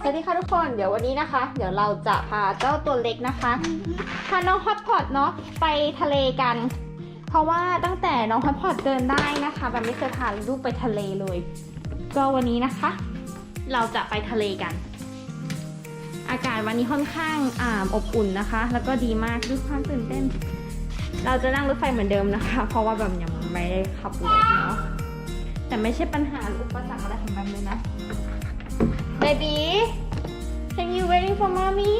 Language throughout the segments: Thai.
สวัสดีค่ะทุกคนเดี๋ยววันนี้นะคะ เดี๋ยวเราจะพาเจ้าตัวเล็กนะคะพาน้องฮอตพอตเนาะไปทะเลกัน เพราะว่าตั้งแต่น้องฮอตพอตเดินได้นะคะแบบไม่เคยพาลูกไปทะเลเลย ก็วันนี้นะคะ เราจะไปทะเลกัน อากาศวันนี้ค่อนข้างอ่าอบอุ่นนะคะ แล้วก็ดีมากด้วยความตื่นเต้น เราจะนั่งรถไฟเหมือนเดิมนะคะ เพราะว่าแบบยังไม่ได้ขับรถเนาะแต่ไม่ใช่ปัญหาหรืออุปสรรคอะไรของแบบเลยนะ Baby can you waiting for mommy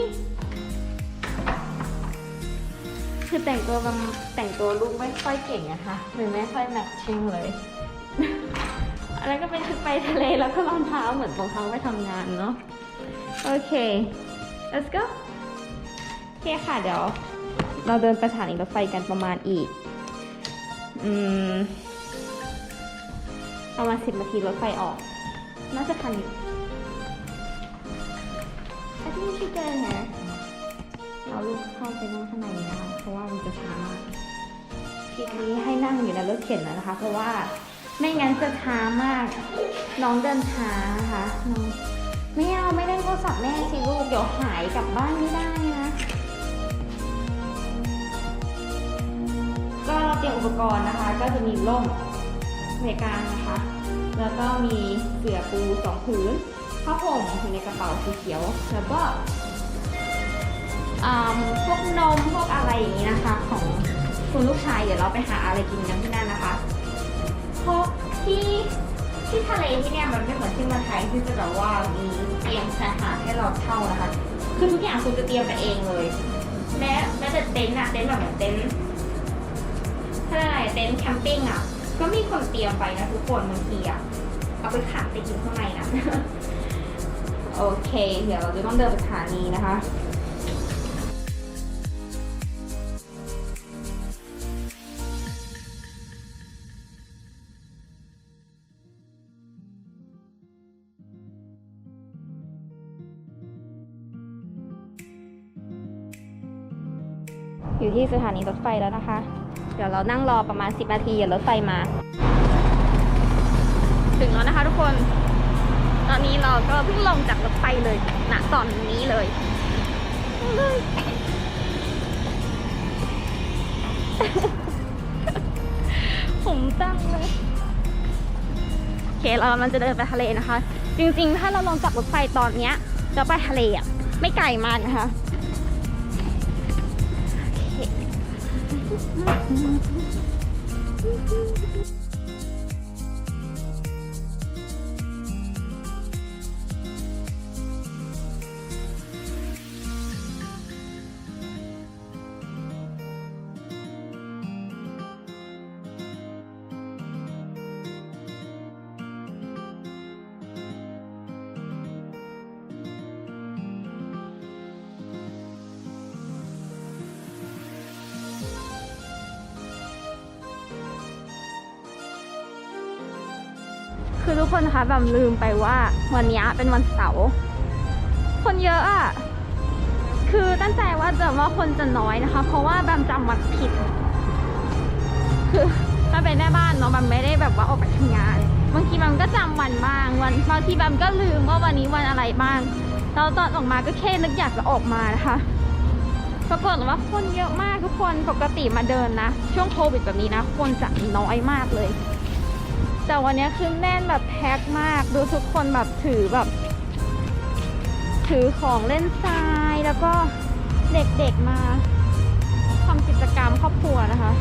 คือแต่งตัวบางแต่งตัวลูกไม่ค่อยเก่งอะค่ะหรือไม่ค่อยแมทชิ่งเลย อะไรก็เป็นชุดไปทะเลแล้วก็รองเท้าเหมือนรองเท้าไปทำงานเนาะ โอเค let's go โอเคค่ะเดี๋ยว เราเดินไปสถานีรถไฟกันประมาณอีก อืมประมาณสิบนาทีรถไฟออก น่าจะทันอยู่ I think we should get in there เราลูกเข้าไปนั่งข้างในนะคะ เพราะว่ามันจะช้ามากทีนี้ให้นั่งอยู่ในรถเข็นนะคะ เพราะว่าไม่งั้นจะช้ามาก น้องเดินช้านะคะน้องไม่เอาไม่เล่นโทรศัพท์แม่สิลูกเดี๋ยวหายกลับบ้านไม่ได้นะ ก็เราเตรียมอุปกรณ์นะคะ ก็จะมีร่มในกางนะคะ แล้วก็มีเสื่อปูสองผืน ผ้าห่มอยู่ในกระเป๋าสีเขียว แล้วก็พวกนมพวกอะไรอย่างนี้นะคะ ของคุณลูกชายเดี๋ยวเราไปหาอะไรกินกันที่นั่นนะคะเพราะที่ที่ทะเลที่เนี่ยมันไม่เหมือนที่เมืองไทยที่จะแบบว่ามีเตียงชายหาดให้เราเช่านะคะ คือทุกอย่างคุณจะเตรียมไปเองเลย แม้แม้แต่เต็นท์อะเต็นท์แบบเหมือนเต็นท์ถ้าอะไรเต็นท์แคมปิ้งอะก็มีคนเตรียมไปนะทุกคนบางทีอะเอาไปขังไปกินข้างในนะ โอเค เดี๋ยวเราจะต้องเดินไปสถานีนะคะ อยู่ที่สถานีรถไฟแล้วนะคะ เดี๋ยวเรานั่งรอประมาณ 10 นาทีเดี๋ยวรถไฟมา ถึงแล้วนะคะทุกคน ตอนนี้เราก็เพิ่งลงจากรถไฟเลยณตอนนี้เลยผมตั้งเลยโอเคเรามันจะเดินไปทะเลนะคะ จริงๆ ถ้าเราลงจากรถไฟตอนเนี้ยจะไปทะเลอะไม่ไกลมากนะคะคื คือทุกคนคะแบบลืมไปว่าวันนี้เป็นวันเสาร์คนเยอะอะคือตั้งใจว่าจะว่าคนจะน้อยนะคะ เพราะว่าแบมจำวันผิด คือถ้าเป็นแม่บ้านเนาะแบมไม่ได้แบบว่าออกไปทำงาน บางทีแบมก็จำวันบ้างวันบางทีแบมก็ลืมว่าวันนี้วันอะไรบ้างแล้วตอนออกมาก็แค่นึกอยากจะออกมานะคะปรากฏว่าคนเยอะมากทุกคนปกติมาเดินนะ ช่วงโควิดแบบนี้นะ คนจะน้อยมากเลย แต่วันนี้คือแน่นแบบแพ็คมาก ดูทุกคนแบบถือแบบ ถือของเล่นทรายแล้วก็เด็กๆมาทำกิจกรรมครอบครัวนะคะ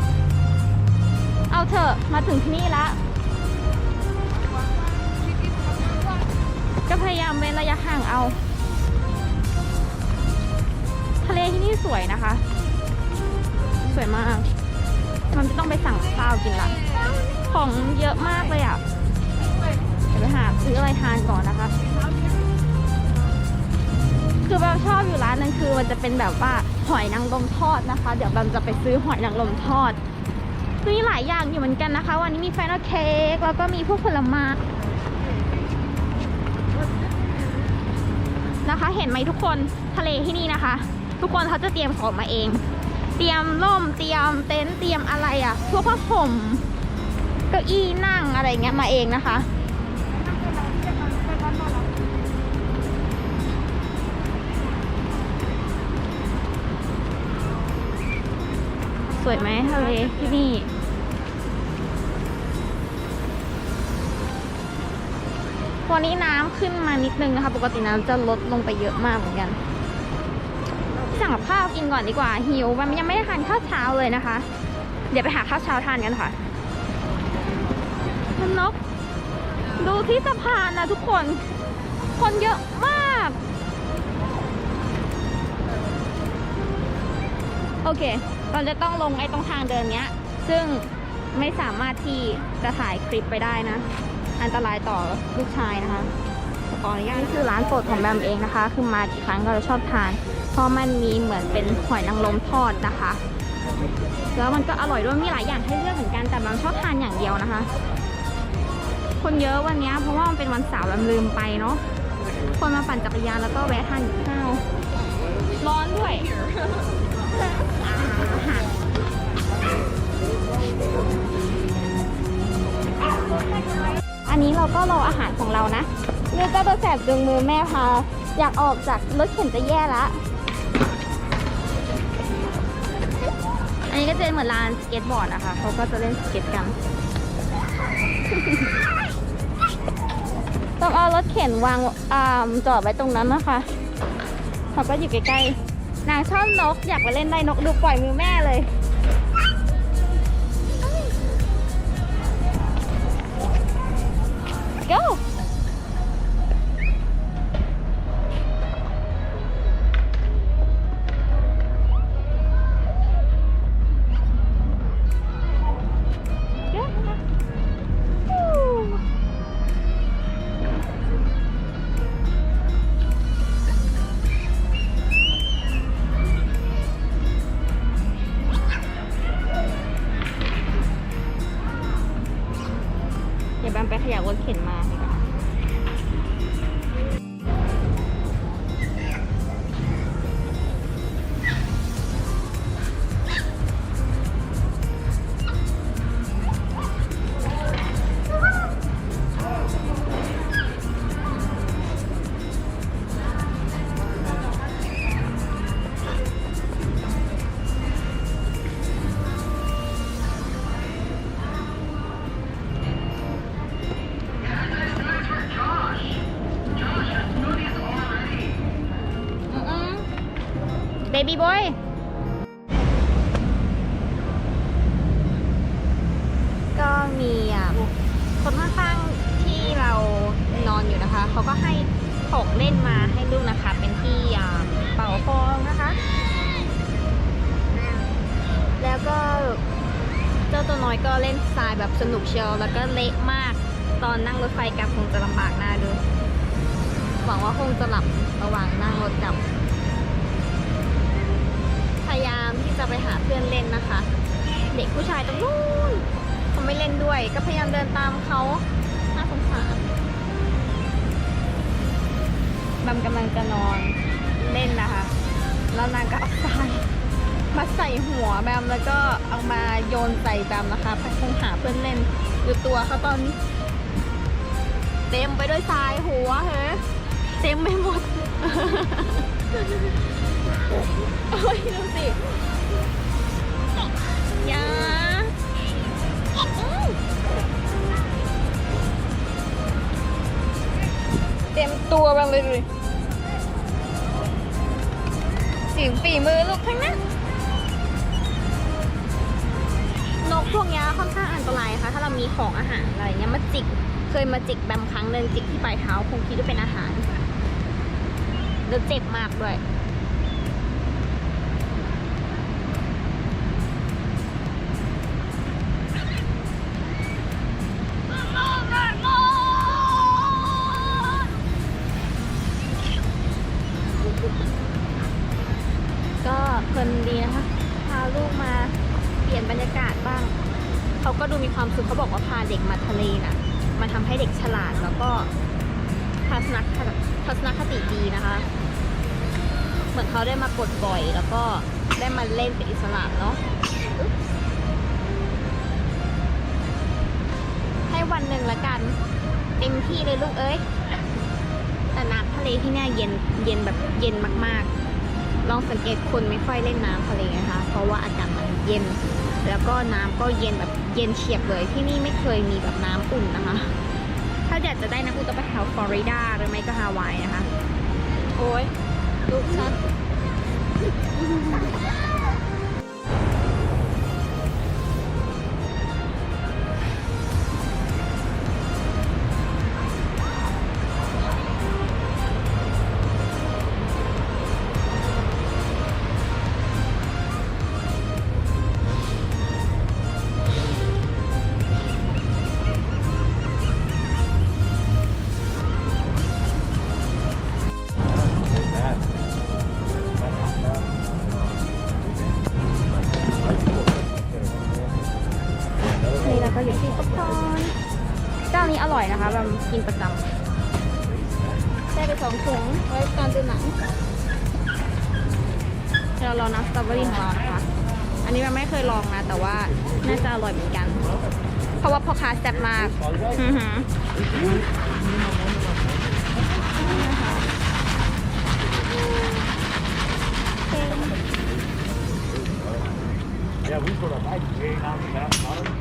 เอาเถอะมาถึงที่นี่ละ ก็พยายามเว้นระยะห่างเอา ทะเลที่นี่สวยนะคะ สวยมาก มันจะต้องไปสั่งข้าวกินละ ของเยอะมากเลยอะ เดี๋ยวไปหาซื้ออะไรทานก่อนนะคะ คือแบบชอบอยู่ร้านนึงคือมันจะเป็นแบบว่าหอยนางรมทอดนะคะ เดี๋ยวบัมจะไปซื้อหอยนางรมทอดมีหลายอย่างอยู่เหมือนกันนะคะ วันนี้มีแฟนเค้กแล้วก็มีพวกผลไม้นะคะ เห็นไหมทุกคนทะเลที่นี่นะคะ ทุกคนเขาจะเตรียมของมาเอง เตรียมร่มเตรียมเต็นท์เตรียมอะไรอะพวกผ้าห่ม ก้าอี้นั่งอะไรเงี้ยมาเองนะคะ สวยไหมทะเลที่นี่วันนี้น้ำขึ้นมานิดนึงนะคะ ปกติน้ำจะลดลงไปเยอะมากเหมือนกัน สั่งข้าวกินก่อนดีกว่าหิวมันยังไม่ได้ทานข้าวเช้าเลยนะคะ เดี๋ยวไปหาข้าวเช้าทานกันค่ะ มันนก ดูที่สะพานนะทุกคน คนเยอะมาก โอเค เราจะต้องลงไอ้ตรงทางเดินเนี้ย ซึ่งไม่สามารถที่จะถ่ายคลิปไปได้นะ อันตรายต่อลูกชายนะคะขออนุญาตนี่คือร้านโปรดของแบมเองนะคะ คือมากี่ครั้งก็จะชอบทาน เพราะมันมีเหมือนเป็นหอยนางรมทอดนะคะ แล้วมันก็อร่อยด้วยมีหลายอย่างให้เลือกเหมือนกันแต่แบมชอบทานอย่างเดียวนะคะ คนเยอะวันนี้เพราะว่ามันเป็นวันเสาร์แบมลืมไปเนาะคนมาปั่นจักรยานแล้วก็แวะทานข้าวร้อนด้วยอันนี้เราก็รออาหารของเรานะเลือดเจ้าตัวแสบดึงมือแม่พาอยากออกจากรถเข็นจะแย่ละ อันนี้ก็จะเป็นเหมือนลานสเก็ตบอร์ดนะคะเขาก็จะเล่นสเก็ตกัน รถเข็นวางอ่าจอดไว้ตรงนั้นนะคะเขาก็อยู่ใกล้ๆนางชอบนกอยากไปเล่นได้นกดูปล่อยมือแม่เลย go ดี๋ยวแบมไปขยับรถเข็นมาดีกว่ บอยก็มีอะคนข้างๆที่เรานอนอยู่นะคะ เขาก็ให้ของเล่นมาให้ลูกนะคะ เป็นที่อ่าเป่าฟองนะคะ แล้วก็เจ้าตัวน้อยก็เล่นทรายแบบสนุกเชียวแล้วก็เละมากตอนนั่งรถไฟกลับคงจะลำบากหน้าดู หวังว่าคงจะหลับระหว่างนั่งรถกลับ จะไปหาเพื่อนเล่นนะคะ เด็กผู้ชายตรงนู้นเขาไม่เล่นด้วย ก็พยายามเดินตามเขาน่าสงสารบัมกำลังจะนอนเล่นนะคะ แล้วนางก็เอาทรายมาใส่หัวแบมแล้วก็เอามาโยนใส่แบมนะคะไปคงหาเพื่อนเล่นดูตัวเขาตอนนี้ เต็มไปด้วยทรายหัวเฮ้เต็มไปหมดโอ้ยดูสิ ยาเต็มตัวบางเลยดูดิฝีมือลูกทั้งนั้นนกพวกนี้ค่อนข้างอันตรายค่ะ ถ้าเรามีของอาหารอะไรเงี้ยมาจิก เคยมาจิกแบมครั้งหนึ่งจิกที่ปลายเท้าคงคิดว่าเป็นอาหารแล้วเจ็บมากด้วย ความสุขเขาบอกว่าพาเด็กมาทะเลน่ะมันทำให้เด็กฉลาดแล้วก็ทัศนคติทัศนคติดีนะคะ เหมือนเขาได้มากดบ่อย แล้วก็ได้มาเล่นเป็นอิสระเนาะให้วันหนึ่งละกัน เต็มที่เลยลูกเอ้ยแต่น้ำทะเลที่เนี่ยเย็นเย็นแบบเย็นมากๆ ลองสังเกตคนไม่ค่อยเล่นน้ำทะเลนะคะ เพราะว่าอากาศมันเย็น แล้วก็น้ำก็เย็นแบบ เย็นเฉียบเลยที่นี่ไม่เคยมีแบบน้ำอุ่นนะคะ ถ้าอยากจะได้น้ำอุ่นต้องไปแถวฟลอริดาหรือไม่ก็ฮาวายนะคะ โอ้ยลูกฉัน อันนี้มันไม่เคยลองนะ แต่ว่าน่าจะอร่อยเหมือนกัน เพราะว่าพ่อค้าแซ่บมากอือหือ Yeah, we've got a bag going on the back bottom.